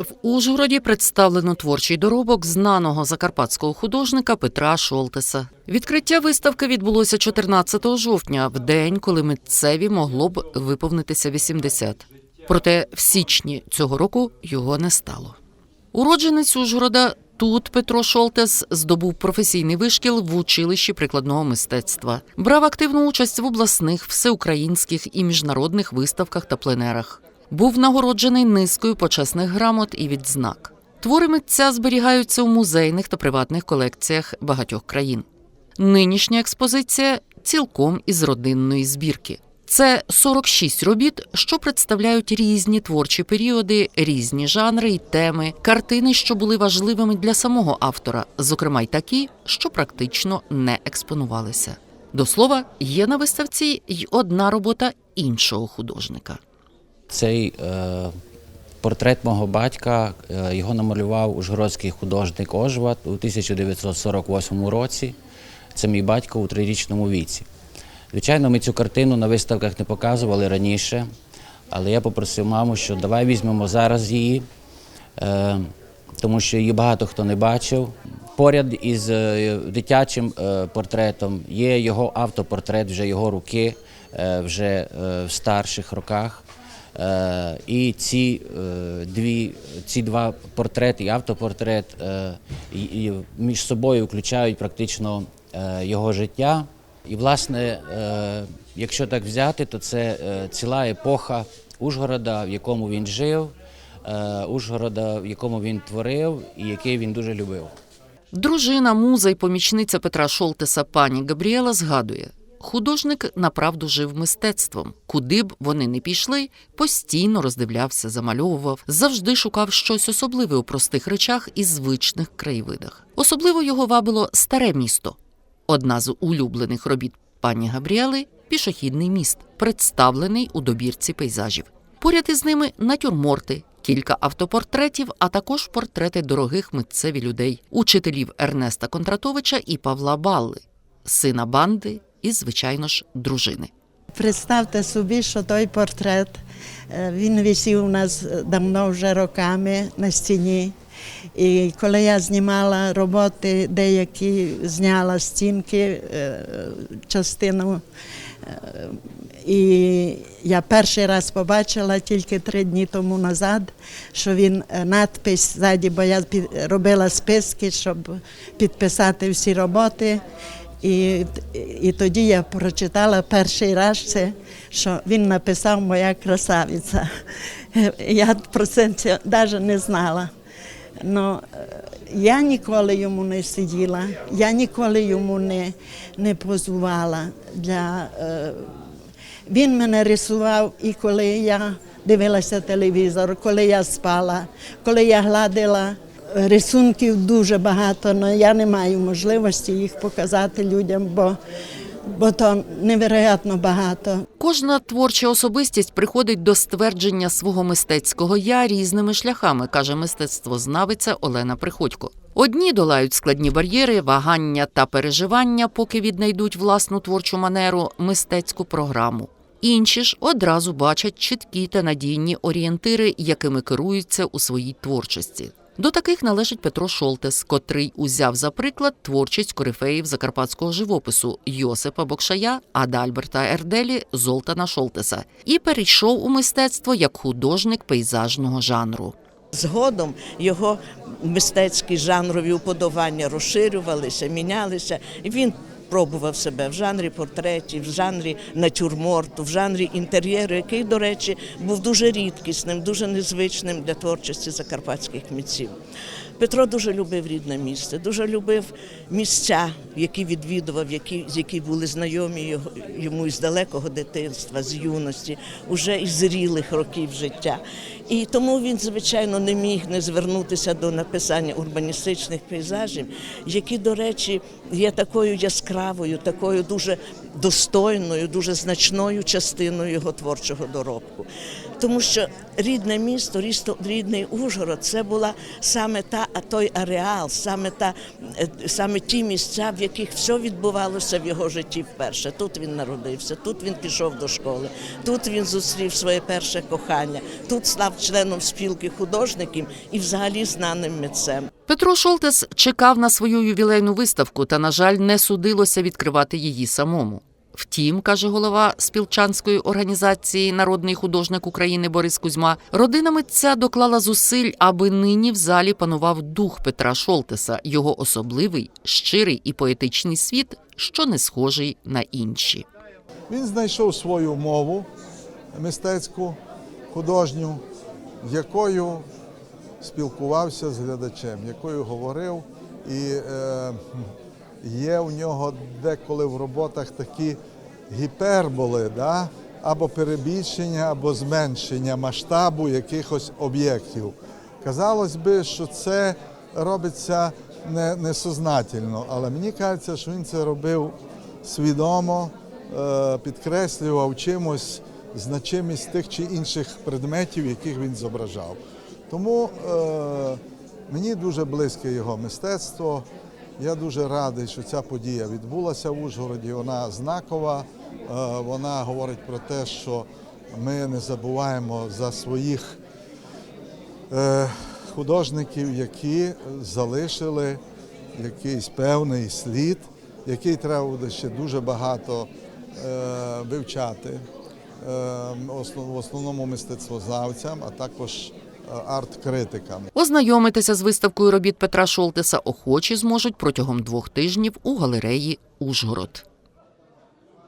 В Ужгороді представлено творчий доробок знаного закарпатського художника Петра Шолтеса. Відкриття виставки відбулося 14 жовтня, в день, коли митцеві могло б виповнитися 80. Проте в січні цього року його не стало. Уродженець Ужгорода тут Петро Шолтес здобув професійний вишкіл в училищі прикладного мистецтва. Брав активну участь в обласних, всеукраїнських і міжнародних виставках та пленерах. Був нагороджений низкою почесних грамот і відзнак. Твори митця зберігаються у музейних та приватних колекціях багатьох країн. Нинішня експозиція цілком із родинної збірки. Це 46 робіт, що представляють різні творчі періоди, різні жанри й теми, картини, що були важливими для самого автора, зокрема й такі, що практично не експонувалися. До слова, є на виставці й одна робота іншого художника. Цей е, портрет мого батька е, його намалював ужгородський художник Ожват у 1948 році. Це мій батько у трирічному віці. Звичайно, ми цю картину на виставках не показували раніше, але я попросив маму, що давай візьмемо зараз її, е, тому що її багато хто не бачив. Поряд із дитячим портретом є його автопортрет, вже його руки, вже в старших роках. Е, І ці е, дві, ці два портрети, і автопортрет, е, і, і між собою включають практично його життя. І, власне, якщо так взяти, то це ціла епоха Ужгорода, в якому він жив, Ужгорода, в якому він творив і який він дуже любив. Дружина, муза й помічниця Петра Шолтеса пані Габріела згадує: художник направду жив мистецтвом. Куди б вони не пішли, постійно роздивлявся, замальовував, завжди шукав щось особливе у простих речах і звичних краєвидах. Особливо його вабило старе місто. Одна з улюблених робіт пані Габріели пішохідний міст, представлений у добірці пейзажів. Поряд із ними натюрморти, кілька автопортретів, а також портрети дорогих митцеві людей, учителів Ернеста Контратовича і Павла Балли, сина банди і, звичайно ж, дружини. Представте собі, що той портрет е, він висів у нас давно вже роками на стіні. І коли я знімала роботи, деякі зняла стінки, е, частину. е, І я перший раз побачила тільки три дні тому назад, що він надпис ззаді, бо я робила списки, щоб підписати всі роботи. І, і тоді я прочитала перший раз це, що він написав Моя красавиця. Я про це навіть не знала. Ну, е, я ніколи йому не сиділа, я ніколи йому не, не позувала. Для, е, він мене рисував і коли я дивилася телевізор, коли я спала, коли я гладила. Рисунків дуже багато, але я не маю можливості їх показати людям, бо, бо то невероятно багато. Кожна творча особистість приходить до ствердження свого мистецького я різними шляхами, каже мистецтвознавиця Олена Приходько. Одні долають складні бар'єри, вагання та переживання, поки віднайдуть власну творчу манеру, мистецьку програму. Інші ж одразу бачать чіткі та надійні орієнтири, якими керуються у своїй творчості. До таких належить Петро Шолтес, котрий узяв за приклад творчість корифеїв закарпатського живопису Йосипа Бокшая, Адальберта Ерделі, Золтана Шолтеса і перейшов у мистецтво як художник пейзажного жанру. Згодом його мистецькі жанрові уподобання розширювалися, мінялися. Він пробував себе в жанрі портретів, в жанрі натюрморту, в жанрі інтер'єру, який, до речі, був дуже рідкісним, дуже незвичним для творчості закарпатських митців. Петро дуже любив рідне місце, дуже любив місця, які відвідував, які, з які були знайомі його, йому із далекого дитинства, з юності, уже із зрілих років життя. І тому він, звичайно, не міг не звернутися до написання урбаністичних пейзажів, які, до речі, є такою яскравою, такою дуже достойною, дуже значною частиною його творчого доробку. Тому що рідне місто, рідний Ужгород, це була саме та той ареал, саме та е, саме ті місця, в яких все відбувалося в його житті вперше. Тут він народився, тут він пішов до школи, тут він зустрів своє перше кохання, тут став членом спілки художників і взагалі знаним митцем. Петро Шолтес чекав на свою ювілейну виставку та, на жаль, не судилося відкривати її самому. Втім, каже голова спілчанської організації Народний художник України Борис Кузьма, родина митця доклала зусиль, аби нині в залі панував дух Петра Шолтеса, його особливий, щирий і поетичний світ, що не схожий на інші. Він знайшов свою мову мистецьку, художню, якою спілкувався з глядачем, якою говорив. І е, є у нього деколи в роботах такі гіперболи, да? або перебільшення, або зменшення масштабу якихось об'єктів. Казалось би, що це робиться не, несознательно, але мені кажеться, що він це робив свідомо, е, підкреслював чимось значимість тих чи інших предметів, яких він зображав. Тому е, мені дуже близьке його мистецтво. Я дуже радий, що ця подія відбулася в Ужгороді. Вона знакова. Е, Вона говорить про те, що ми не забуваємо за своїх е, художників, які залишили якийсь певний слід, який треба буде ще дуже багато е, вивчати. В основному мистецтвознавцям, а також е, арт-критикам. Ознайомитися з виставкою робіт Петра Шолтеса охочі зможуть протягом двох тижнів у галереї Ужгород.